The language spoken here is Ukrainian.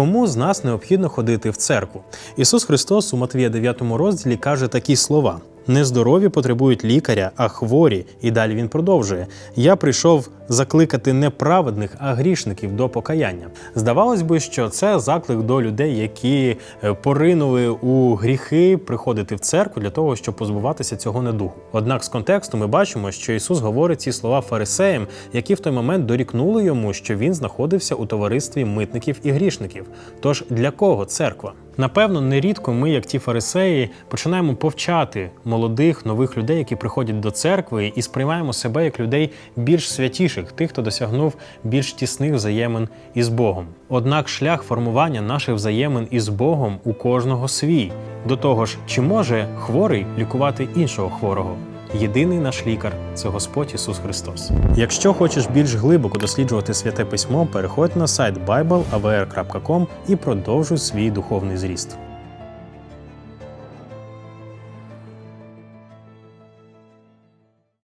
Кому з нас необхідно ходити в церкву? Ісус Христос у Матвія 9 розділі каже такі слова: Нездорові потребують лікаря, а хворі. І далі він продовжує: Я прийшов закликати не праведних, а грішників до покаяння. Здавалось би, що це заклик до людей, які е, поринули у гріхи приходити в церкву для того, щоб позбуватися цього недугу. Однак з контексту ми бачимо, що Ісус говорить ці слова фарисеям, які в той момент дорікнули йому, що він знаходився у товаристві митників і грішників. Тож для кого церква? Напевно, нерідко ми, як ті фарисеї, починаємо повчати молодих нових людей, які приходять до церкви, і сприймаємо себе як людей більш святіших, тих, хто досягнув більш тісних взаємин із Богом. Однак шлях формування наших взаємин із Богом у кожного свій. До того ж, чи може хворий лікувати іншого хворого? Єдиний наш лікар це Господь Ісус Христос. Якщо хочеш більш глибоко досліджувати святе письмо, переходь на сайт bibleavr.com і продовжуй свій духовний зріст.